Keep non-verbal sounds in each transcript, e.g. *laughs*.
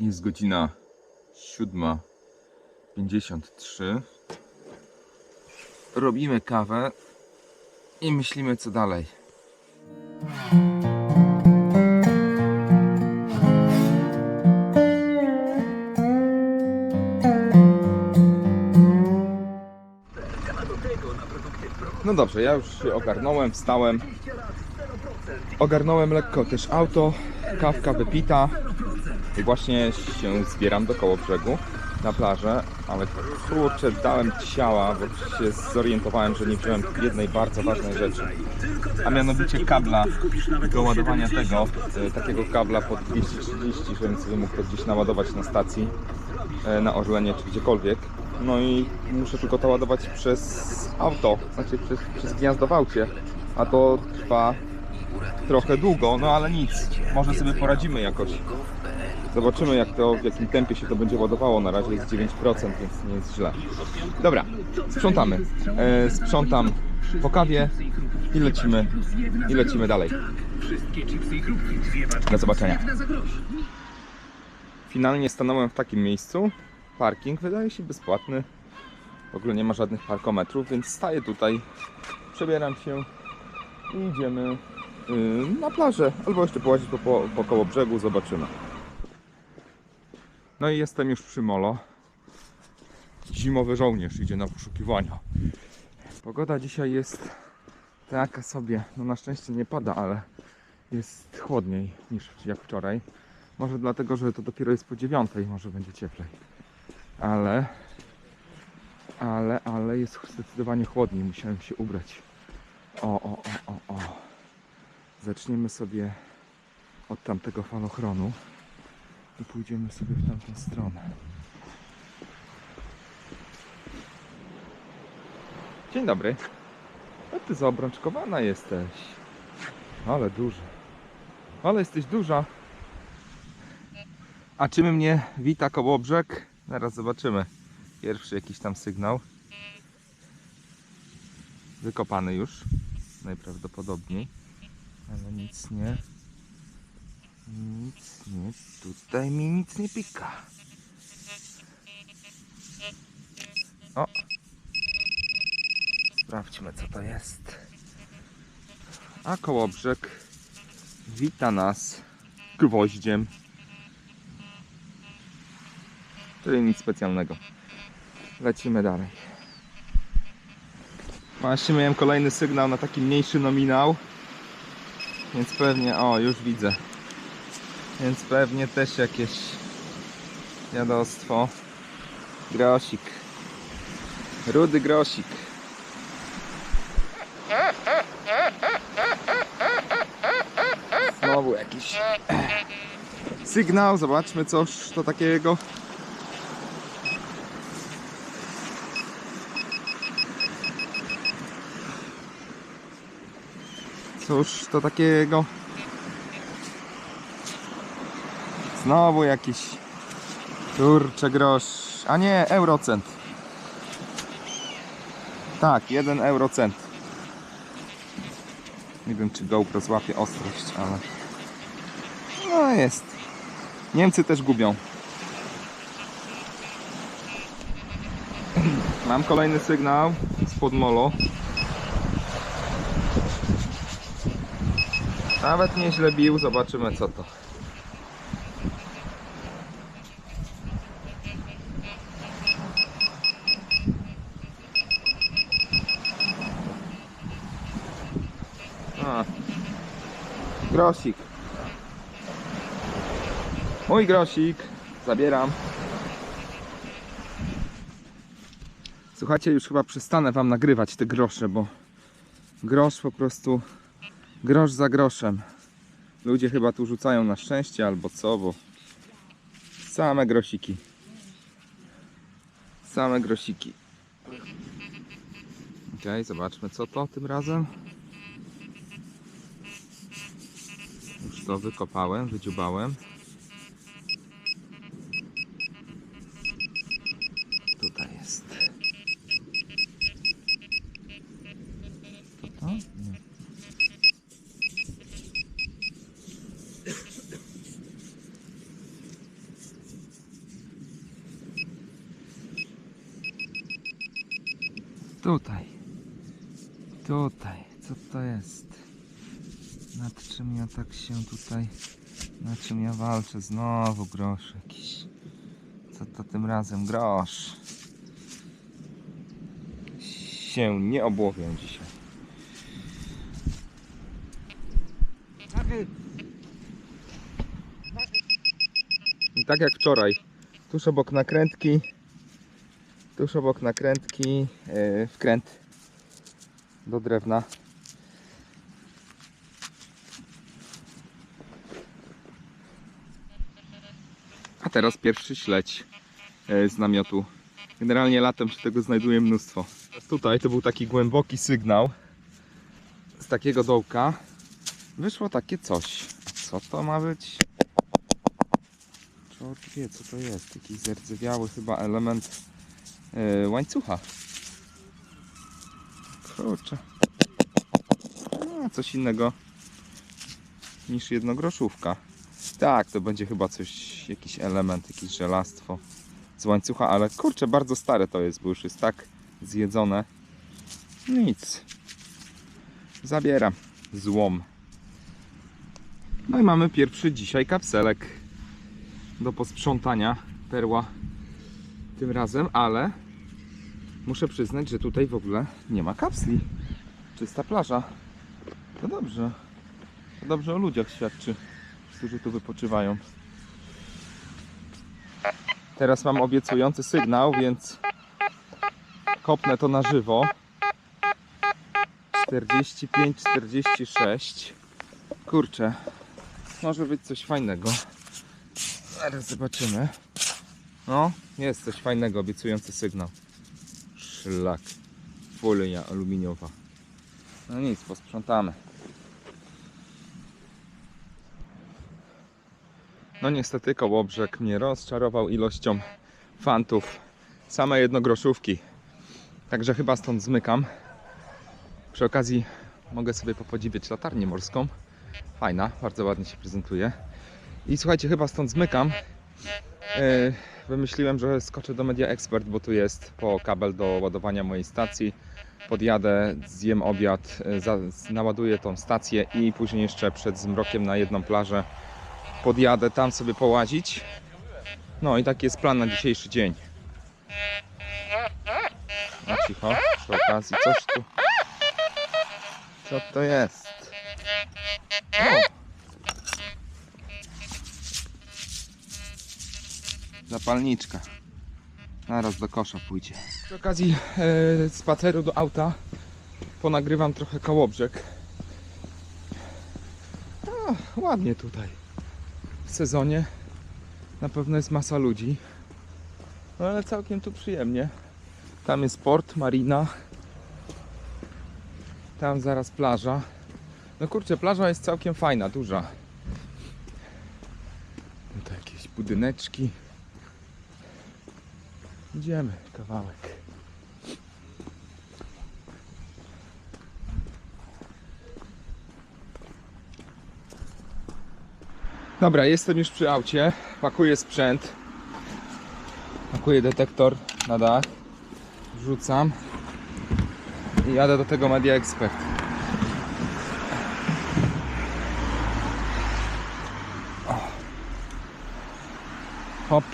Jest godzina 7.53. Robimy kawę i myślimy co dalej. No dobrze, ja już się ogarnąłem, wstałem. Ogarnąłem lekko też auto, kawka wypita. I właśnie się zbieram do koło brzegu na plażę, ale kurczę, dałem ciała, bo się zorientowałem, że nie wziąłem jednej bardzo ważnej rzeczy. A mianowicie kabla do ładowania tego, e, takiego kabla pod 230, żebym sobie mógł to gdzieś naładować na stacji, e, na Orlenie czy gdziekolwiek. No i muszę tylko to ładować przez auto, znaczy przez, przez gniazdo w aucie, a to trwa trochę długo, no ale nic, może sobie poradzimy jakoś. Zobaczymy jak to, w jakim tempie się to będzie ładowało. Na razie jest 9%, więc nie jest źle. Dobra, sprzątamy. E, sprzątam po kawie i lecimy, i lecimy dalej. Do zobaczenia. Finalnie stanąłem w takim miejscu. Parking wydaje się bezpłatny. W ogóle nie ma żadnych parkometrów, więc staję tutaj, przebieram się i idziemy y, na plażę. Albo jeszcze połazić po, po, po koło brzegu, zobaczymy. No i jestem już przy molo. Zimowy żołnierz idzie na poszukiwania. Pogoda dzisiaj jest taka sobie. No na szczęście nie pada, ale jest chłodniej niż jak wczoraj. Może dlatego, że to dopiero jest po dziewiątej, może będzie cieplej. Ale, ale, ale jest zdecydowanie chłodniej. Musiałem się ubrać. O, o, o, o, o. Zaczniemy sobie od tamtego falochronu i pójdziemy sobie w tamtą stronę. Dzień dobry. A ty zaobrączkowana jesteś. Ale duży. Ale jesteś duża. A czym mnie wita koło brzeg? Zaraz zobaczymy. Pierwszy jakiś tam sygnał. Wykopany już. Najprawdopodobniej. Ale nic nie. Nic nie, tutaj mi nic nie pika. O! Sprawdźmy co to jest. A kołobrzeg wita nas gwoździem. Czyli nic specjalnego. Lecimy dalej. Właśnie miałem kolejny sygnał na taki mniejszy nominał. Więc pewnie, o już widzę. Więc pewnie też jakieś jadostwo. Grosik. Rudy grosik. Znowu jakiś *clears throat* sygnał. Zobaczmy coś to takiego. Cóż to takiego? Znowu jakiś kurcze grosz. A nie, eurocent. Tak, jeden eurocent. Nie wiem, czy GoPro złapie ostrość, ale. No jest. Niemcy też gubią. *clears throat* Mam kolejny sygnał spod molo. Nawet nieźle bił, zobaczymy co to. A. Grosik. Mój grosik. Zabieram. Słuchajcie, już chyba przestanę wam nagrywać te grosze, bo grosz po prostu grosz za groszem. Ludzie chyba tu rzucają na szczęście albo co, bo same grosiki. Same grosiki. Okej, zobaczmy co to tym razem. co wykopałem, wydziubałem. Tutaj jest. To to? Nie. Tutaj. Tutaj. Co to jest? Nad czym ja tak się tutaj... Nad czym ja walczę? Znowu grosz jakiś. Co to tym razem? Grosz. Się nie obłowię dzisiaj. I tak jak wczoraj. Tuż obok nakrętki. Tuż obok nakrętki. Yy, wkręt do drewna. Teraz pierwszy śledź e, z namiotu. Generalnie latem się tego znajduje mnóstwo. Tutaj to był taki głęboki sygnał z takiego dołka. Wyszło takie coś. Co to ma być? Człowiek wie co to jest. Jakiś zardzewiały chyba element e, łańcucha. Kurczę. No, coś innego niż jednogroszówka. Tak, to będzie chyba coś, jakiś element, jakieś żelastwo z łańcucha, ale kurczę, bardzo stare to jest, bo już jest tak zjedzone. Nic. Zabieram. Złom. No i mamy pierwszy dzisiaj kapselek do posprzątania. Perła tym razem, ale muszę przyznać, że tutaj w ogóle nie ma kapsli. Czysta plaża. To dobrze. To dobrze o ludziach świadczy którzy tu wypoczywają. Teraz mam obiecujący sygnał, więc kopnę to na żywo. 45, 46. Kurczę, może być coś fajnego. Zaraz zobaczymy. No, jest coś fajnego, obiecujący sygnał. Szlak. Folia aluminiowa. No nic, posprzątamy. No niestety Kołobrzeg mnie rozczarował ilością fantów. Same jednogroszówki. Także chyba stąd zmykam. Przy okazji mogę sobie popodziwiać latarnię morską. Fajna, bardzo ładnie się prezentuje. I słuchajcie, chyba stąd zmykam. Yy, wymyśliłem, że skoczę do Media Expert, bo tu jest po kabel do ładowania mojej stacji. Podjadę, zjem obiad, za, naładuję tą stację i później jeszcze przed zmrokiem na jedną plażę podjadę tam sobie połazić. No i taki jest plan na dzisiejszy dzień. No cicho, przy okazji coś tu. Co to jest? O. Zapalniczka. Zaraz do kosza pójdzie. Przy okazji e, spaceru do auta ponagrywam trochę kołobrzeg. O, ładnie tutaj w sezonie na pewno jest masa ludzi. No ale całkiem tu przyjemnie. Tam jest port, marina. Tam zaraz plaża. No kurczę, plaża jest całkiem fajna, duża. Tutaj jakieś budyneczki. Idziemy kawałek. Dobra, jestem już przy aucie. Pakuję sprzęt. Pakuję detektor na dach. Wrzucam. I jadę do tego Media Expert. Hop.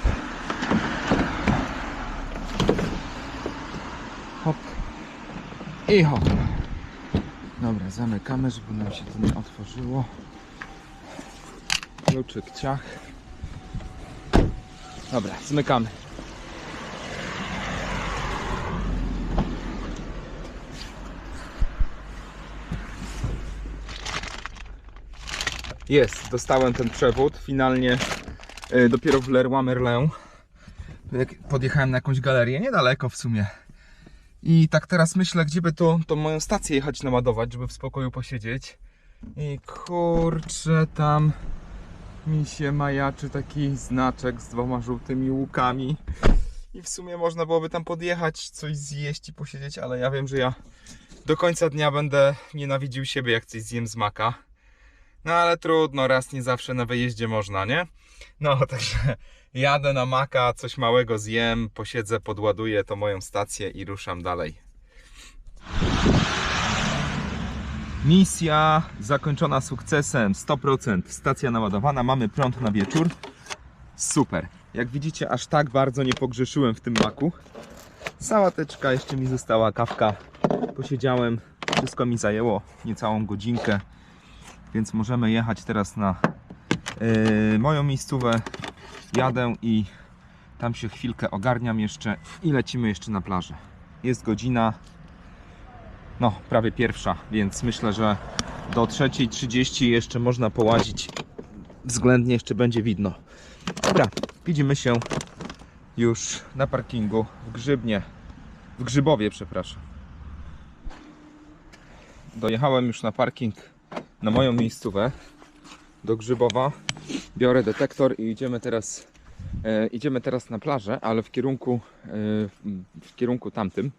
Hop. I hop. Dobra, zamykamy, żeby nam się to nie otworzyło. Kluczyk ciach. Dobra, zmykamy. Jest, dostałem ten przewód. Finalnie y, dopiero w Leroy Merlin. Podjechałem na jakąś galerię, niedaleko w sumie. I tak teraz myślę, gdzie by to, tą moją stację jechać naładować, żeby w spokoju posiedzieć. I kurczę, tam mi się majaczy taki znaczek z dwoma żółtymi łukami. I w sumie można byłoby tam podjechać, coś zjeść i posiedzieć, ale ja wiem, że ja do końca dnia będę nienawidził siebie, jak coś zjem z maka. No ale trudno, raz nie zawsze na wyjeździe można, nie? No, *laughs* także jadę na maka, coś małego zjem, posiedzę, podładuję to moją stację i ruszam dalej. Misja zakończona sukcesem 100%. Stacja naładowana, mamy prąd na wieczór. Super. Jak widzicie, aż tak bardzo nie pogrzeszyłem w tym maku. Sałateczka, jeszcze mi została kawka. Posiedziałem, wszystko mi zajęło niecałą godzinkę, więc możemy jechać teraz na yy, moją miejscówę. Jadę i tam się chwilkę ogarniam jeszcze i lecimy jeszcze na plażę. Jest godzina no, prawie pierwsza, więc myślę, że do 3.30 jeszcze można połazić. Względnie jeszcze będzie widno. Dobra, widzimy się już na parkingu w Grzybnie. W Grzybowie, przepraszam. Dojechałem już na parking na moją miejscówę do Grzybowa. Biorę detektor i idziemy teraz e, idziemy teraz na plażę, ale w kierunku e, w kierunku tamtym,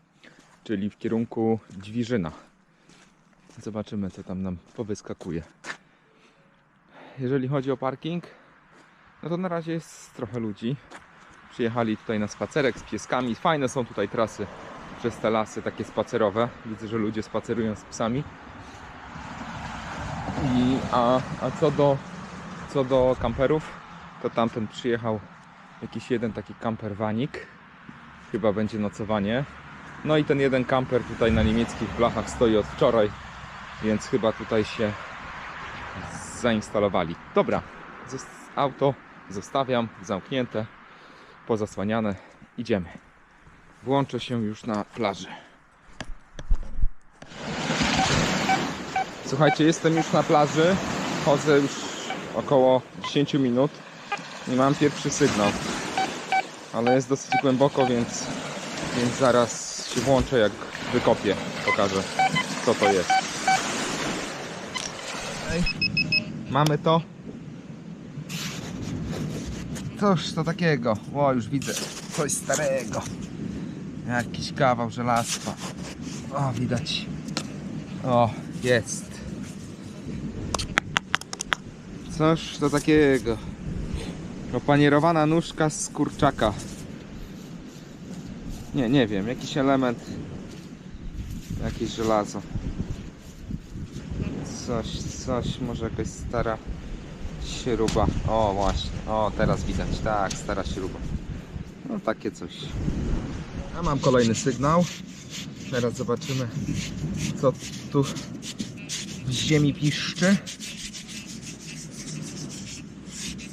czyli w kierunku Dźwiżyna. Zobaczymy co tam nam powyskakuje. Jeżeli chodzi o parking, no to na razie jest trochę ludzi. Przyjechali tutaj na spacerek z pieskami. Fajne są tutaj trasy przez te lasy takie spacerowe. Widzę, że ludzie spacerują z psami. I, a, a co do co do kamperów, to tamten przyjechał jakiś jeden taki kamper wanik. Chyba będzie nocowanie. No i ten jeden kamper tutaj na niemieckich blachach stoi od wczoraj, więc chyba tutaj się zainstalowali. Dobra, auto zostawiam zamknięte, pozasłaniane. Idziemy. Włączę się już na plaży. Słuchajcie, jestem już na plaży. Chodzę już około 10 minut i mam pierwszy sygnał. Ale jest dosyć głęboko, więc, więc zaraz włączę jak wykopię. Pokażę co to jest. Mamy to. Cóż to takiego? O, już widzę. Coś starego. Jakiś kawał żelastwa. O, widać. O, jest. Coś to takiego. Opanierowana nóżka z kurczaka. Nie, nie wiem, jakiś element. Jakieś żelazo. Coś, coś, może jakaś stara śruba. O, właśnie. O, teraz widać. Tak, stara śruba. No, takie coś. A mam kolejny sygnał. Teraz zobaczymy, co tu w ziemi piszczy.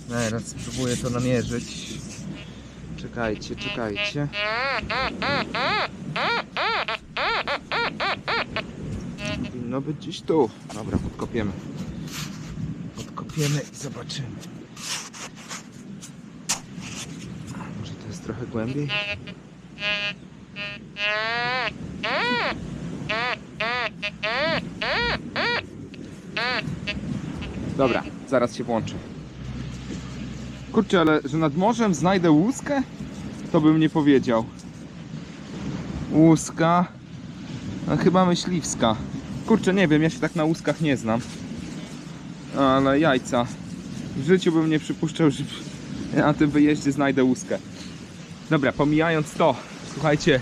Teraz spróbuję to namierzyć. Czekajcie, czekajcie. Powinno być gdzieś tu. Dobra, podkopiemy. Podkopiemy i zobaczymy. Może to jest trochę głębiej? Dobra, zaraz się włączę. Kurczę, ale że nad morzem znajdę łuskę? To bym nie powiedział. Łuska. Chyba myśliwska. Kurczę, nie wiem, ja się tak na łuskach nie znam. Ale jajca. W życiu bym nie przypuszczał, że *laughs* na tym wyjeździe znajdę łuskę. Dobra, pomijając to, słuchajcie,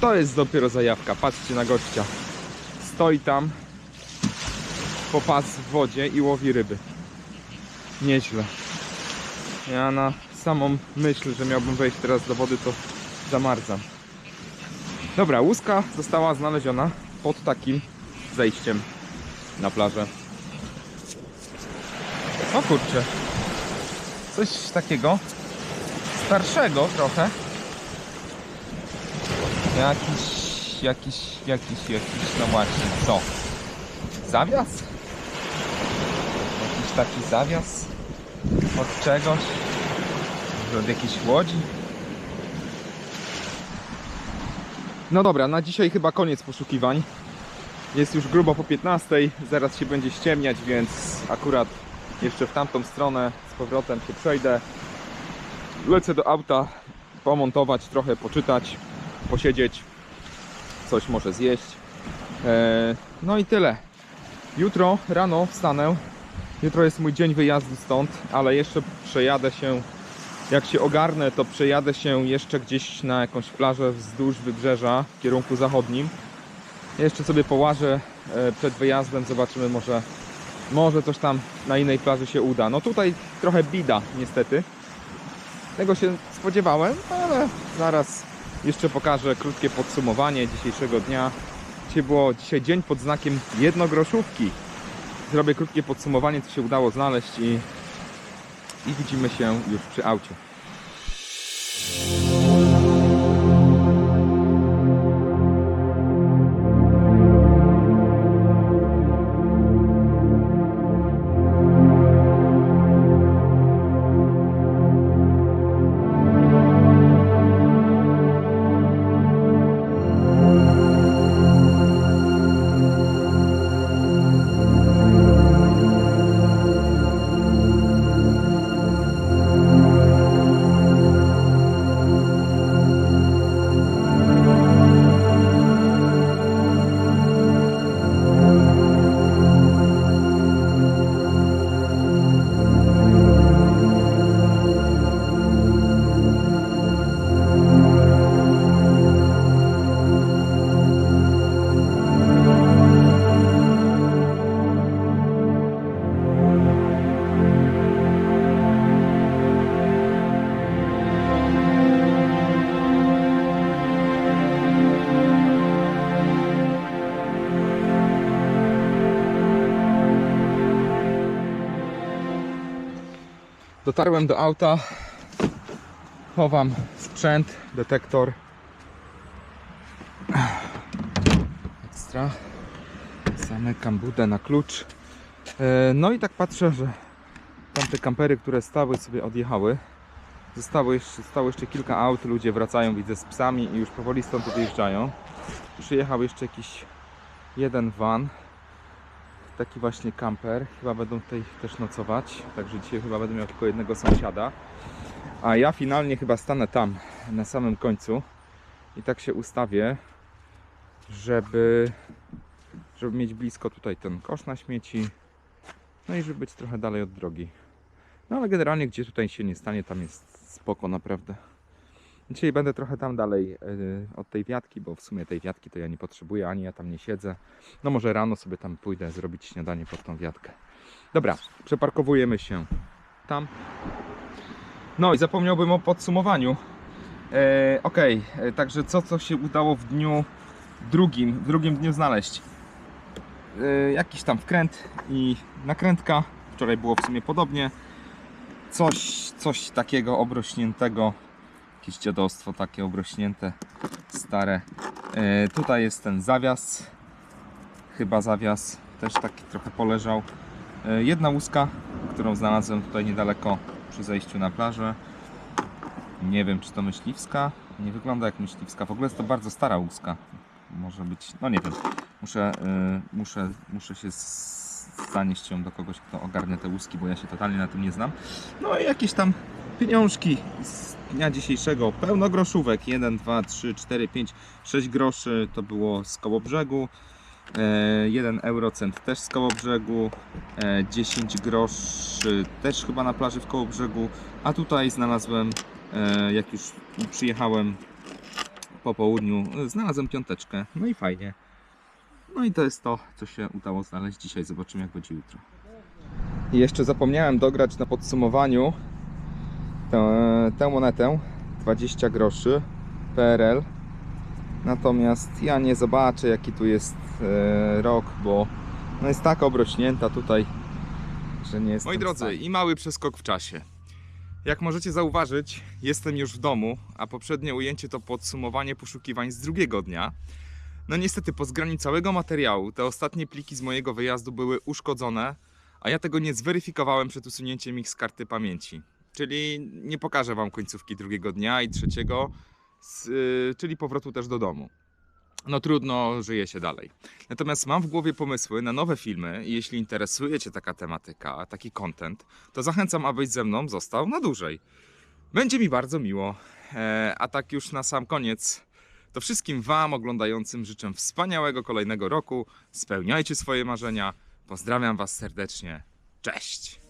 to jest dopiero zajawka. Patrzcie na gościa. Stoi tam po pas w wodzie i łowi ryby. Nieźle. Ja na samą myśl, że miałbym wejść teraz do wody, to zamarzam. Dobra, łuska została znaleziona pod takim zejściem na plażę. O kurczę. Coś takiego starszego trochę. Jakiś, jakiś, jakiś, jakiś, no właśnie, co? Zawias? Jakiś taki zawias? Od czegoś? Od jakiejś łodzi? No dobra, na dzisiaj chyba koniec poszukiwań. Jest już grubo po 15, zaraz się będzie ściemniać, więc akurat jeszcze w tamtą stronę z powrotem się przejdę. Lecę do auta, pomontować, trochę poczytać, posiedzieć, coś może zjeść. Eee, no i tyle. Jutro rano wstanę. Jutro jest mój dzień wyjazdu stąd, ale jeszcze przejadę się. Jak się ogarnę, to przejadę się jeszcze gdzieś na jakąś plażę wzdłuż wybrzeża w kierunku zachodnim. Jeszcze sobie połażę e, przed wyjazdem. Zobaczymy, może, może coś tam na innej plaży się uda. No tutaj trochę bida, niestety. Tego się spodziewałem, ale zaraz jeszcze pokażę krótkie podsumowanie dzisiejszego dnia. Dzisiaj było dzisiaj dzień pod znakiem jednogroszówki. Zrobię krótkie podsumowanie, co się udało znaleźć i, i widzimy się już przy aucie. Dotarłem do auta, chowam sprzęt, detektor. Ekstra. Zamykam budę na klucz. E, No i tak patrzę, że tamte kampery, które stały sobie odjechały. Zostało jeszcze, zostało jeszcze kilka aut, ludzie wracają, widzę z psami i już powoli stąd odjeżdżają. Przyjechał jeszcze jakiś jeden van, taki właśnie kamper. Chyba będą tutaj też nocować. Także dzisiaj chyba będę miał tylko jednego sąsiada. A ja finalnie chyba stanę tam, na samym końcu. I tak się ustawię, żeby, żeby mieć blisko tutaj ten kosz na śmieci. No i żeby być trochę dalej od drogi. No ale generalnie gdzie tutaj się nie stanie, tam jest spoko naprawdę. Dzisiaj będę trochę tam dalej yy, od tej wiatki, bo w sumie tej wiatki to ja nie potrzebuję, ani ja tam nie siedzę. No może rano sobie tam pójdę zrobić śniadanie pod tą wiatkę. Dobra, przeparkowujemy się tam. No i zapomniałbym o podsumowaniu. E, Okej, e, także co, co się udało w dniu drugim, w drugim dniu znaleźć? E, jakiś tam wkręt i nakrętka. Wczoraj było w sumie podobnie. Coś, coś takiego obrośniętego. Jakieś dziadostwo takie obrośnięte, stare. E, tutaj jest ten zawias. Chyba zawias też taki trochę poleżał. E, jedna łuska, którą znalazłem tutaj niedaleko przy zejściu na plażę. Nie wiem, czy to myśliwska. Nie wygląda jak myśliwska. W ogóle jest to bardzo stara łuska. Może być, no nie wiem. Muszę, y, muszę, muszę się zanieść ją do kogoś, kto ogarnia te łuski, bo ja się totalnie na tym nie znam. No i jakieś tam pieniążki z dnia dzisiejszego. Pełno groszówek. 1, 2, 3, 4, 5, 6 groszy to było z koło brzegu. 1 eurocent też z koło brzegu. E, 10 groszy też chyba na plaży w koło brzegu. A tutaj znalazłem, e, jak już przyjechałem po południu, e, znalazłem piąteczkę. No i fajnie. No i to jest to, co się udało znaleźć dzisiaj. Zobaczymy, jak będzie jutro. I jeszcze zapomniałem dograć na podsumowaniu tę, tę monetę 20 groszy PRL. Natomiast ja nie zobaczę, jaki tu jest e, rok, bo no jest tak obrośnięta tutaj, że nie jest. Moi drodzy, i mały przeskok w czasie. Jak możecie zauważyć, jestem już w domu, a poprzednie ujęcie to podsumowanie poszukiwań z drugiego dnia. No niestety, po zgraniu całego materiału, te ostatnie pliki z mojego wyjazdu były uszkodzone, a ja tego nie zweryfikowałem przed usunięciem ich z karty pamięci. Czyli nie pokażę Wam końcówki drugiego dnia i trzeciego, y, czyli powrotu też do domu. No trudno, żyje się dalej. Natomiast mam w głowie pomysły na nowe filmy i jeśli interesuje Cię taka tematyka, taki content, to zachęcam, abyś ze mną został na dłużej. Będzie mi bardzo miło. E, a tak już na sam koniec, to wszystkim Wam oglądającym życzę wspaniałego kolejnego roku. Spełniajcie swoje marzenia. Pozdrawiam Was serdecznie. Cześć!